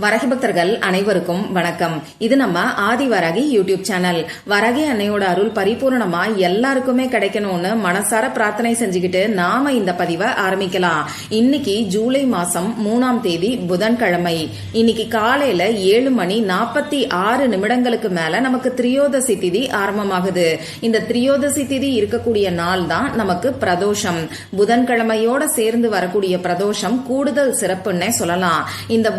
வரகி பக்தர்கள் அனைவருக்கும் வணக்கம். இது நம்ம ஆதி வரகி யூடியூப் சேனல். வரகி அன்னையோட அருள் பரிபூர்ணமா எல்லாருக்குமே கிடைக்கணும்னு மனசார பிரார்த்தனை செஞ்சுக்கிட்டு நாம இந்த பதிவை ஆரம்பிக்கலாம். இன்னைக்கு ஜூலை மாசம் மூணாம் தேதி புதன்கிழமை. இன்னைக்கு காலையில ஏழு மணி நாற்பத்தி ஆறு நிமிடங்களுக்கு மேல நமக்கு திரியோதசி திதி ஆரம்பமாகுது. இந்த திரியோதசி திதி இருக்கக்கூடிய நாள் தான் நமக்கு பிரதோஷம். புதன்கிழமையோட சேர்ந்து வரக்கூடிய பிரதோஷம் கூடுதல் சிறப்புன்னே சொல்லலாம். இந்த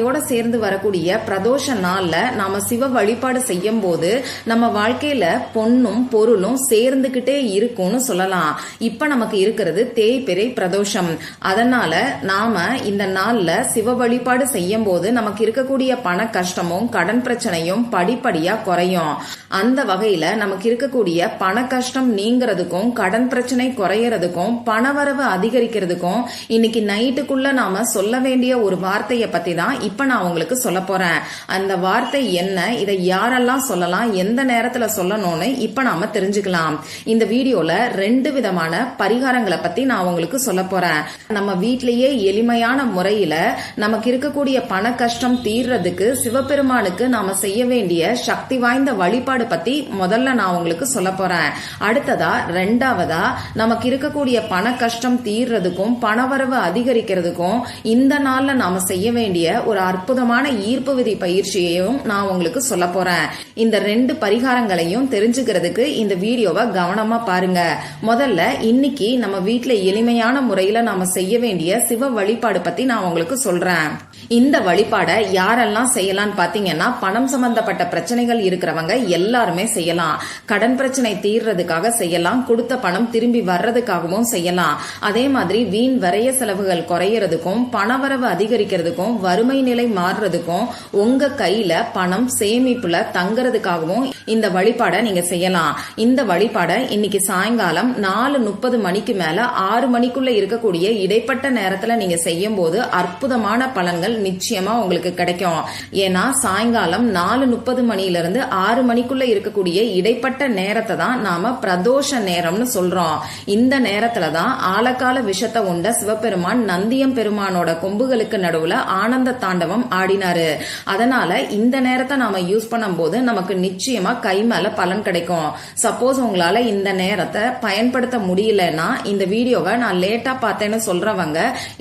புதன்கிழமையோட சேர்ந்து வரக்கூடிய பிரதோஷ நாள்ல நாம சிவ வழிபாடு செய்யும் போது நம்ம வாழ்க்கையில பொண்ணும் பொருளும் சேர்ந்துகிட்டே இருக்கும்னு சொல்லலாம். இப்ப நமக்கு இருக்கிறது தேய்பிறை பிரதோஷம். அதனால நாம இந்த நாள்ல சிவ வழிபாடு செய்யும் போது நமக்கு இருக்கக்கூடிய பண கஷ்டமும் கடன் பிரச்சனையும் படிப்படியா குறையும். அந்த வகையில நமக்கு இருக்கக்கூடிய பண கஷ்டம் நீங்கிறதுக்கும் கடன் பிரச்சனை குறையறதுக்கும் பணவரவு அதிகரிக்கிறதுக்கும் இன்னைக்கு நைட்டுக்குள்ள நாம சொல்ல வேண்டிய ஒரு வார்த்தையை பத்தி தான் இப்ப நான் உங்களுக்கு சொல்ல போறேன். அந்த வார்த்தை என்ன? இதை யாரெல்லாம் சொல்லலாம்? எந்த நேரத்துல சொல்லணும்னு இப்ப நாம தெரிஞ்சுக்கலாம். இந்த வீடியோல ரெண்டு விதமான பரிகாரங்களை பத்தி நான் உங்களுக்கு சொல்ல போறேன். நம்ம வீட்டிலேயே எளிமையான முறையில நமக்கு இருக்கக்கூடிய பண கஷ்டம் தீர்றதுக்கு சிவபெருமானுக்கு நாம செய்ய வேண்டிய சக்தி வாய்ந்த வழிபாடு பத்தி முதல்ல நான் உங்களுக்கு சொல்ல போறேன். அடுத்ததா ரெண்டாவதா நமக்கு இருக்கக்கூடிய பண கஷ்டம் தீர்றதுக்கும் பணவரவு அதிகரிக்கிறதுக்கும் இந்த நாள்ல நாம செய்ய வேண்டிய ஒரு அற்புதமான ஈர்ப்பு விதி பயிற்சியையும் நான் உங்களுக்கு சொல்ல போறேன். இந்த ரெண்டு பரிகாரங்களையும் தெரிஞ்சுக்கிறதுக்கு இந்த வீடியோவை கவனமா பாருங்க. முதல்ல இன்னைக்கு நம்ம வீட்டுல எளிமையான முறையில நாம செய்ய வேண்டிய சிவ வழிபாடு பத்தி நான் உங்களுக்கு சொல்றேன். இந்த வழிபாடை யாரெல்லாம் செய்யலாம்னு பாத்தீங்கன்னா பணம் சம்பந்தப்பட்ட பிரச்சனைகள் இருக்கிறவங்க எல்லாருமே செய்யலாம். கடன் பிரச்சனை தீர்றதுக்காக செய்யலாம். கொடுத்த பணம் திரும்பி வர்றதுக்காகவும் செய்யலாம். அதே மாதிரி வீண் வரைய செலவுகள் குறையறதுக்கும் பணவரவு அதிகரிக்கிறதுக்கும் வறுமை நிலை மாறுறதுக்கும் உங்க கையில பணம் சேமிப்புல தங்குறதுக்காகவும் இந்த வழிபாடை நீங்க செய்யலாம். இந்த வழிபாடை இன்னைக்கு சாயங்காலம் நாலு முப்பது மணிக்கு மேல ஆறு மணிக்குள்ள இருக்கக்கூடிய இடைப்பட்ட நேரத்துல நீங்க செய்யும் போது அற்புதமான பலன்கள் நிச்சயமா உங்களுக்கு கிடைக்கும். ஏன்னா சாயங்காலம் நாலு முப்பது மணில இருந்து ஆறு மணிக்குள்ள இருக்கக்கூடிய இடைப்பட்ட நேரத்தை தான் நாம பிரதோஷ நேரம்னு சொல்றோம். இந்த நேரத்துல தான் ஆழக்கால விஷத்தை உண்ட சிவபெருமான் நந்தியம் பெருமானோட கொம்புகளுக்கு நடுவுல ஆனந்த தாண்டவம் ஆடினாரு. அதனால இந்த நேரத்தை நாம யூஸ் பண்ணும்போது நமக்கு நிச்சயமா கை மேல பலன் கிடைக்கும். சப்போஸ் உங்களால இந்த நேரத்தை பயன்படுத்த முடியலன்னா இந்த வீடியோவை நான் லேட்டா பார்த்தேன்னு சொல்றவங்க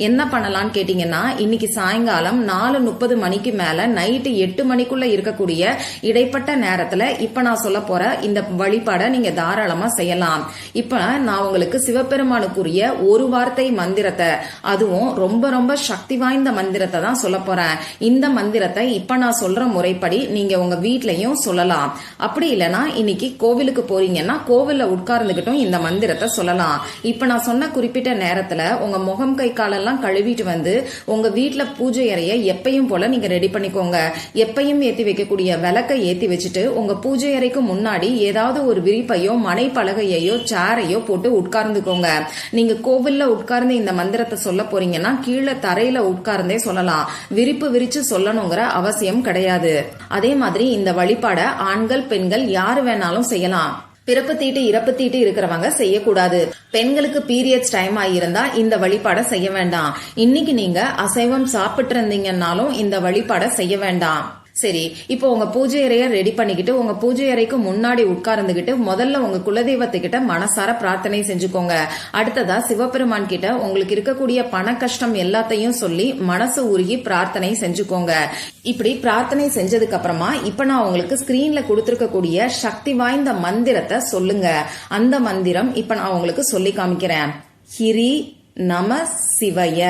என்ன பண்ணலாம்னு கேட்டீங்கன்னா இன்னைக்கு சாயங்காலம் நாலு முப்பது மணிக்கு மேல நைட்டு எட்டு மணிக்குள்ள இருக்கக்கூடிய இடைப்பட்ட நேரத்துல இப்ப நான் சொல்ல போற இந்த வழிபாடை நீங்க தாராளமா செய்யலாம். இப்ப நான் உங்களுக்கு சிவபெருமானுக்குரிய ஒரு வார்த்தை மந்திரத்தை அதுவும் ரொம்ப ரொம்ப சக்தி வாய்ந்த மந்திரத்தை தான் சொல்ல போறேன். இந்த மந்திரத்தை இப்ப நான் சொல்ற முறைப்படி நீங்க உங்க வீட்லயும் சொல்லலாம். அப்படி இல்லைன்னா இன்னைக்கு கோவிலுக்கு போறீங்கன்னா கோவில்ல உட்கார்ந்துகிட்டும் இந்த மந்திரத்தை சொல்லலாம். இப்ப நான் சொன்ன குறிப்பிட்ட நேரத்துல உங்க முகம் கை காலெல்லாம் கழுவிட்டு வந்து உங்க வீட்டுல பூஜை அறைய எப்பயும் போல நீங்க ரெடி பண்ணிக்கோங்க. எப்பையும் ஏத்தி வைக்கக்கூடிய விளக்கை ஏத்தி வச்சுட்டு உங்க பூஜை அறைக்கு முன்னாடி ஏதாவது ஒரு விரிப்பையோ மனை பலகையோ சேரையோ போட்டு உட்கார்ந்துக்கோங்க. நீங்க கோவில்ல உட்கார்ந்து இந்த மந்திரத்தை சொல்ல போறீங்கன்னா கீழே தரையில உட்கார்ந்தே சொல்லலாம். விரிப்பு விரிச்சு சொல்லணுங்கிற அவசியம் கிடையாது. அதே மாதிரி இந்த வழிபாட ஆண்கள் பெண்கள் யாரு வேணாலும் செய்யலாம். பிறப்பு தீட்டு இறப்பு தீட்டு இருக்கிறவங்க செய்யக்கூடாது. பெண்களுக்கு பீரியட்ஸ் டைம் ஆகியிருந்தா இந்த வழிபாடை செய்ய வேண்டாம். இன்னைக்கு நீங்க அசைவம் சாப்பிட்டு இருந்தீங்கன்னாலும் இந்த வழிபாடை செய்ய வேண்டாம். சரி இப்போ உங்க பூஜை அறைய ரெடி பண்ணிக்கிட்டு உங்க பூஜை அறைக்கு முன்னாடி உட்கார்ந்துகிட்டு முதல்ல உங்க குலதெய்வத்துக்கிட்ட மனசார பிரார்த்தனை செஞ்சுக்கோங்க. அடுத்ததா சிவபெருமான் கிட்ட உங்களுக்கு இருக்கக்கூடிய பண கஷ்டம் எல்லாத்தையும் சொல்லி மனசு உருகி பிரார்த்தனை செஞ்சுக்கோங்க. இப்படி பிரார்த்தனை செஞ்சதுக்கு அப்புறமா இப்ப நான் உங்களுக்கு ஸ்கிரீன்ல கொடுத்திருக்கக்கூடிய சக்தி வாய்ந்த மந்திரத்தை சொல்லுங்க. அந்த மந்திரம் இப்ப நான் உங்களுக்கு சொல்லி காமிக்கிறேன். ஹிரி நம சிவய.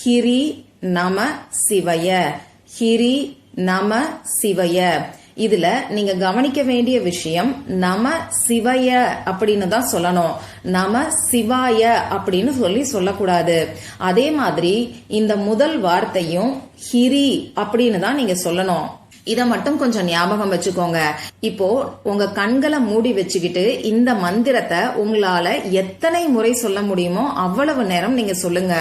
ஹிரி நம சிவய. ஹிரி நம சிவய. இதுல நீங்க கவனிக்க வேண்டிய விஷயம் நம சிவய அப்படின்னு தான் சொல்லணும். நம சிவாய அப்படின்னு சொல்லி சொல்லக்கூடாது. அதே மாதிரி இந்த முதல் வார்த்தையும் ஹிரி அப்படின்னு தான் நீங்க சொல்லணும். இத மட்டும் கொஞ்சம் ஞாபகம் வச்சுக்கோங்க. இப்போ உங்க கண்களை மூடி வச்சுக்கிட்டு இந்த மந்திரத்தை உங்களால எத்தனை முறை சொல்ல முடியுமோ அவ்வளவு நேரம் நீங்க சொல்லுங்க.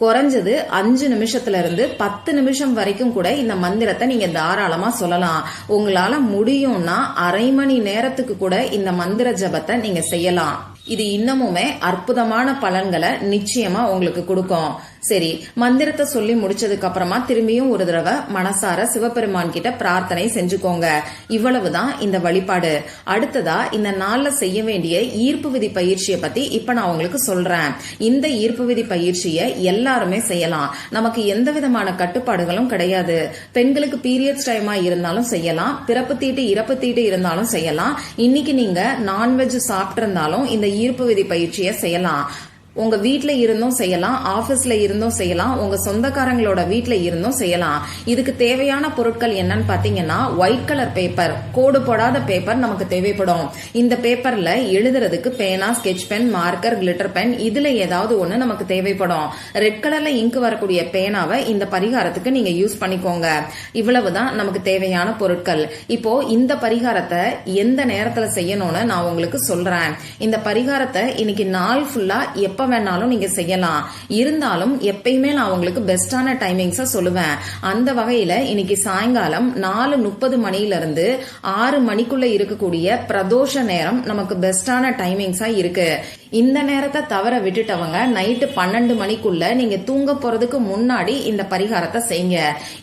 குறைஞ்சது அஞ்சு நிமிஷத்துல இருந்து பத்து நிமிஷம் வரைக்கும் கூட இந்த மந்திரத்தை நீங்க தாராளமா சொல்லலாம். உங்களால முடியும்னா அரை மணி நேரத்துக்கு கூட இந்த மந்திர ஜபத்தை நீங்க செய்யலாம். இது இன்னமுமே அற்புதமான பலன்களை நிச்சயமா உங்களுக்கு கொடுக்கும். சரி மந்திரத்தை சொல்லி முடிச்சதுக்கு அப்புறமா திரும்பியும் ஒரு தடவை மனசார சிவபெருமான் கிட்ட பிரார்த்தனை செஞ்சுக்கோங்க. இவ்வளவுதான் இந்த வழிபாடு. அடுத்ததா இந்த நாள்ல செய்ய வேண்டிய ஈர்ப்பு விதி பயிற்சியை பத்தி இப்ப நான் உங்களுக்கு சொல்றேன். இந்த ஈர்ப்பு விதி பயிற்சியை எல்லாருமே செய்யலாம். நமக்கு எந்த விதமான கட்டுப்பாடுகளும் கிடையாது. பெண்களுக்கு பீரியட்ஸ் டைமா இருந்தாலும் செய்யலாம். பிறப்பு தீட்டு இறப்பு தீட்டு இருந்தாலும் செய்யலாம். இன்னைக்கு நீங்க நான்வெஜ் சாப்பிட்டிருந்தாலும் இந்த ஈர்ப்பு விதி பயிற்சியை செய்யலாம். உங்க வீட்ல இருந்தும் செய்யலாம் ஆபீஸ்ல இருந்தும் செய்யலாம் உங்க சொந்தக்காரங்களோட வீட்ல இருந்தும் செய்யலாம். இதுக்கு தேவையான பொருட்கள் என்னன்னு பாத்தீங்கன்னா ஒயிட் கலர் பேப்பர் கோடு போடாத பேப்பர் நமக்கு தேவைப்படும். இந்த பேப்பர்ல எழுதுறதுக்கு பேனா sketch pen marker glitter pen இதுல ஏதாவது ஒண்ணு நமக்கு தேவைப்படும். ரெட் கலர்ல இங்கு வரக்கூடிய பேனாவை இந்த பரிகாரத்துக்கு நீங்க யூஸ் பண்ணிக்கோங்க. இவ்வளவுதான் நமக்கு தேவையான பொருட்கள். இப்போ இந்த பரிகாரத்தை எந்த நேரத்துல செய்யணும்னு நான் உங்களுக்கு சொல்றேன். இந்த பரிகாரத்தை இன்னைக்கு நாள் ஃபுல்லா எப்ப வேணாலும் நீங்க செய்யலாம். இருந்தாலும் எப்பயுமே நான் உங்களுக்கு பெஸ்டான டைமிங்ஸ சொல்லுவேன். அந்த வகையில இன்னைக்கு சாயங்காலம் நாலு முப்பது மணில இருந்து ஆறு மணிக்குள்ள இருக்கக்கூடிய பிரதோஷ நேரம் நமக்கு பெஸ்டான டைமிங்ஸா இருக்கு. இந்த நேரத்தை தவற விட்டுட்டவங்க நைட்டு பன்னெண்டு மணிக்குள்ள நீங்க தூங்க போறதுக்கு முன்னாடி இந்த பரிகாரத்தை செய்யுங்க.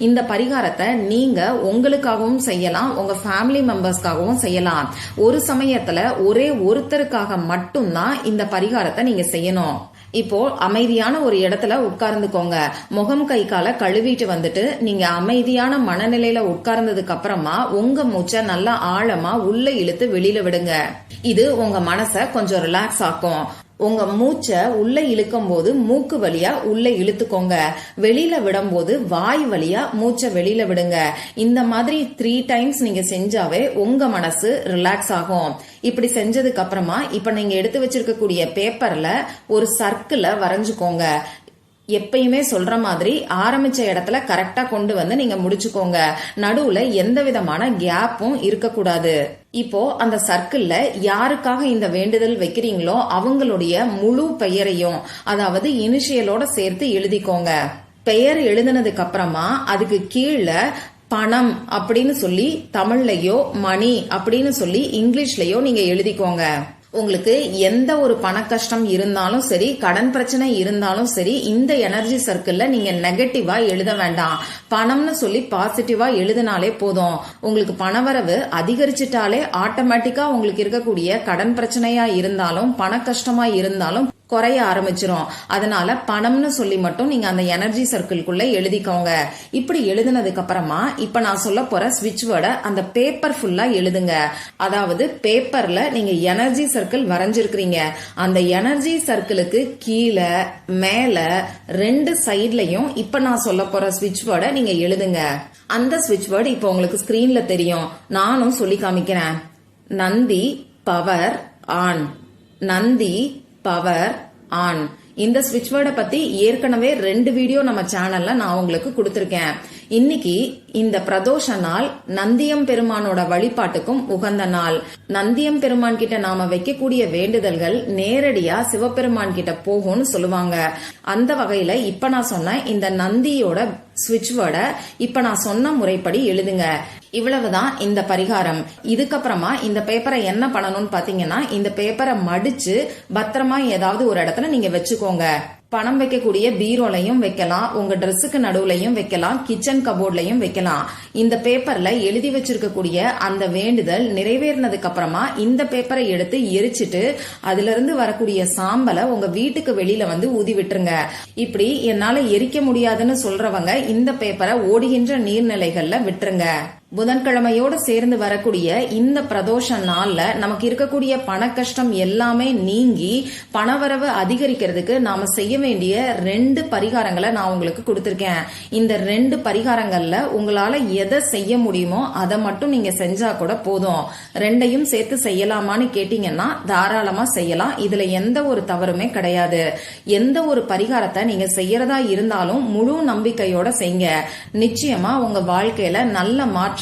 இந்த பரிகாரத்தை நீங்க உங்களுக்காகவும் செய்யலாம் உங்க ஃபேமிலி மெம்பர்ஸ்க்காகவும் செய்யலாம். ஒரு சமயத்துல ஒரே ஒருத்தருக்காக மட்டும்தான் இந்த பரிகாரத்தை நீங்க செய்யணும். இப்போ அமைதியான ஒரு இடத்துல உட்கார்ந்துக்கோங்க. முகம் கை காலை கழுவிட்டு வந்துட்டு நீங்க அமைதியான மனநிலையில உட்கார்ந்ததுக்கு அப்புறமா உங்க மூச்சை நல்லா ஆழமா உள்ள இழுத்து வெளியில விடுங்க. இது உங்க மனச கொஞ்சம் ரிலாக்ஸ் ஆக்கும். உங்க மூச்சை உள்ள இழுக்கும் போது மூக்கு வழியா உள்ள இழுத்துக்கோங்க. வெளியில விடும்போது வாய் வழியா மூச்சை வெளியில விடுங்க. இந்த மாதிரி த்ரீ டைம்ஸ் நீங்க செஞ்சாவே உங்க மனசு ரிலாக்ஸ் ஆகும். இப்படி செஞ்சதுக்கு அப்புறமா இப்ப நீங்க எடுத்து வச்சிருக்கக்கூடிய பேப்பர்ல ஒரு சர்க்கிள வரைஞ்சுக்கோங்க. எப்பயுமே சொல்ற மாதிரி ஆரம்பிச்ச இடத்துல கரெக்டா கொண்டு வந்து நீங்க முடிச்சுக்கோங்க. நடுவுல எந்த விதமான கேப்பும் இருக்கக்கூடாது. இப்போ அந்த சர்க்கிள்ல யாருக்காக இந்த வேண்டுதல் வைக்கிறீங்களோ அவங்களுடைய முழு பெயரையும் அதாவது இனிஷியலோட சேர்த்து எழுதிக்கோங்க. பெயர் எழுதினதுக்கு அப்புறமா அதுக்கு கீழே பணம் அப்படின்னு சொல்லி தமிழ்லயோ மணி அப்படின்னு சொல்லி இங்கிலீஷ்லயோ நீங்க எழுதிக்கோங்க. உங்களுக்கு எந்த ஒரு பண கஷ்டம் இருந்தாலும் சரி கடன் பிரச்சனை இருந்தாலும் சரி இந்த எனர்ஜி சர்க்கிள்ல நீங்க நெகட்டிவா எழுத வேண்டாம். பணம்னு சொல்லி பாசிட்டிவா எழுதினாலே போதும். உங்களுக்கு பணவரவு அதிகரிச்சிட்டாலே ஆட்டோமேட்டிக்கா உங்களுக்கு இருக்கக்கூடிய கடன் பிரச்சனையா இருந்தாலும் பண கஷ்டமா இருந்தாலும் குறைய ஆரம்பிச்சிரும். அதனால பணம்னு சொல்லி மட்டும் நீங்க அந்த எனர்ஜி சர்க்கிள்குள்ள எழுதிக்கோங்க. இப்படி எழுதினதுக்கு அப்புறமா இப்ப நான் சொல்ல போற ஸ்விட்ச் வேர்டை அந்த பேப்பர் ஃபுல்லா எழுதுங்க. அதாவது பேப்பர்ல நீங்க எனர்ஜி சர்க்கிள் வரைஞ்சிருக்கிறீங்க. அந்த எனர்ஜி சர்க்கிளுக்கு கீழே மேல ரெண்டு சைட்லயும் இப்ப நான் சொல்ல போற ஸ்விட்ச் வேர்டை நீங்க எழுதுங்க. அந்த ஸ்விட்ச் வேர்டு இப்போ உங்களுக்கு ஸ்கிரீன்ல தெரியும். நானும் சொல்லி காமிக்கிறேன். Nandi power on Nandi power on இந்த ஸ்விட்ச் வேர்டை பத்தி ஏற்கனவே ரெண்டு வீடியோ நம்ம சேனல்ல நான் உங்களுக்கு கொடுத்திருக்கேன். இன்னைக்கு இந்த பிரதோஷ நாள் நந்தியம் பெருமானோட வழிபாட்டுக்கும் உகந்த நாள். நந்தியம் பெருமான் கிட்ட நாம வைக்கக்கூடிய வேண்டுதல்கள் நேரடியா சிவபெருமான் கிட்ட போகும்னு சொல்லுவாங்க. அந்த வகையில இப்ப நான் சொன்ன இந்த நந்தியோட ஸ்விட்ச் வேர்டை இப்ப நான் சொன்ன முறைப்படி எழுதுங்க. இவ்வளவுதான் இந்த பரிகாரம். இதுக்கப்புறமா இந்த பேப்பரை என்ன பண்ணணும்னு பாத்தீங்கன்னா இந்த பேப்பரை மடிச்சு பத்திரமா ஏதாவது ஒரு இடத்துல நீங்க வச்சுக்கோங்க. பணம் வைக்கக்கூடிய பீரோலையும் வைக்கலாம். உங்க ட்ரெஸ்ஸுக்கு நடுவுலையும் வைக்கலாம். கிச்சன் கபோர்ட்லையும் வைக்கலாம். இந்த பேப்பர்ல எழுதி வச்சிருக்கக்கூடிய அந்த வேண்டுதல் நிறைவேறினதுக்கு அப்புறமா இந்த பேப்பரை எடுத்து எரிச்சிட்டு அதுல இருந்து வரக்கூடிய சாம்பலை உங்க வீட்டுக்கு வெளியில வந்து ஊதி விட்டுருங்க. இப்படி என்னால எரிக்க முடியாதுன்னு சொல்றவங்க இந்த பேப்பரை ஓடுகின்ற நீர்நிலைகள்ல விட்டுருங்க. புதன்கிழமையோட சேர்ந்து வரக்கூடிய இந்த பிரதோஷ நாள்ல நமக்கு இருக்கக்கூடிய பண கஷ்டம் எல்லாமே நீங்கி பணவரவு அதிகரிக்கிறதுக்கு நாம செய்ய வேண்டிய ரெண்டு பரிகாரங்களை நான் உங்களுக்கு கொடுத்துருக்கேன். இந்த ரெண்டு பரிகாரங்கள்ல உங்களால எதை செய்ய முடியுமோ அதை மட்டும் நீங்க செஞ்சா கூட போதும். ரெண்டையும் சேர்த்து செய்யலாமான்னு கேட்டீங்கன்னா தாராளமா செய்யலாம். இதுல எந்த ஒரு தவறுமே கிடையாது. எந்த ஒரு பரிகாரத்தை நீங்க செய்யறதா இருந்தாலும் முழு நம்பிக்கையோட செய்யுங்க நிச்சயமா உங்க வாழ்க்கையில நல்ல மாற்றம்